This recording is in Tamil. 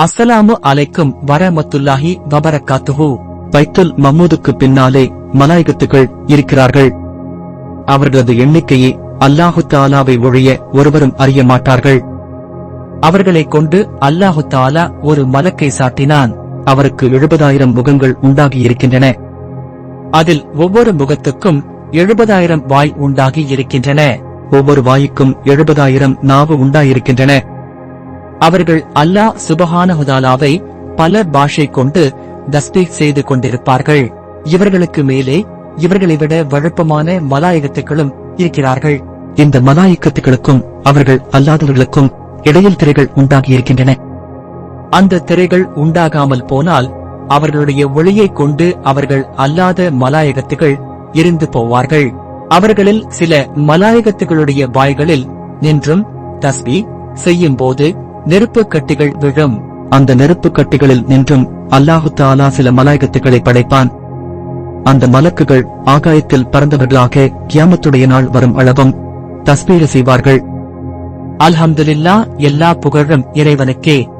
அஸ்ஸலாமு அலைக்கும் வரமத்துல்லாஹி வபரக்காத்துஹு. பைத்துல் மம்மூதுக்கு பின்னாலே மலாய்கத்துகள் இருக்கிறார்கள். அவர்களது எண்ணிக்கையை அல்லாஹு தாலாவை ஒழிய ஒருவரும் அறிய மாட்டார்கள். அவர்களைக் கொண்டு அல்லாஹு தாலா ஒரு மலக்கை சாட்டினான். அவருக்கு எழுபதாயிரம் முகங்கள் உண்டாகி இருக்கின்றன அதில் ஒவ்வொரு முகத்துக்கும் எழுபதாயிரம் வாய் உண்டாகி இருக்கின்றன. ஒவ்வொரு வாய்க்கும் எழுபதாயிரம் நாவு உண்டாயிருக்கின்றன. அவர்கள் அல்லாஹ் சுபஹானஹுதாலாவை பல பாஷை கொண்டு தஸ்பீக் செய்து கொண்டிருப்பார்கள். இவர்களுக்கு மேலே இவர்களை விட வழப்பமான மலாயகத்துக்களும் இருக்கிறார்கள். இந்த மலாயக்கத்துகளுக்கும் அவர்கள் அல்லாதவர்களுக்கும் இடையில் திரைகள் உண்டாகியிருக்கின்றன. அந்த திரைகள் உண்டாகாமல் போனால் அவர்களுடைய ஒளியைக் கொண்டு அவர்கள் அல்லாத மலாயகத்துகள் இருந்து போவார்கள். அவர்களில் சில மலாயகத்துகளுடைய வாய்களில் நின்றும் தஸ்பி செய்யும் போது நெருப்பு கட்டிகள் விழும். அந்த நெருப்பு கட்டிகளில் நின்றும் அல்லாஹு தாலா சில மலாயகத்துகளை படைப்பான். அந்த மலக்குகள் ஆகாயத்தில் பறந்தவர்களாக கியாமத்துடைய நாள் வரும் அளவும் தஸ்பீர செய்வார்கள். அல்ஹம்துலில்லா எல்லா புகழும் இறைவனுக்கே.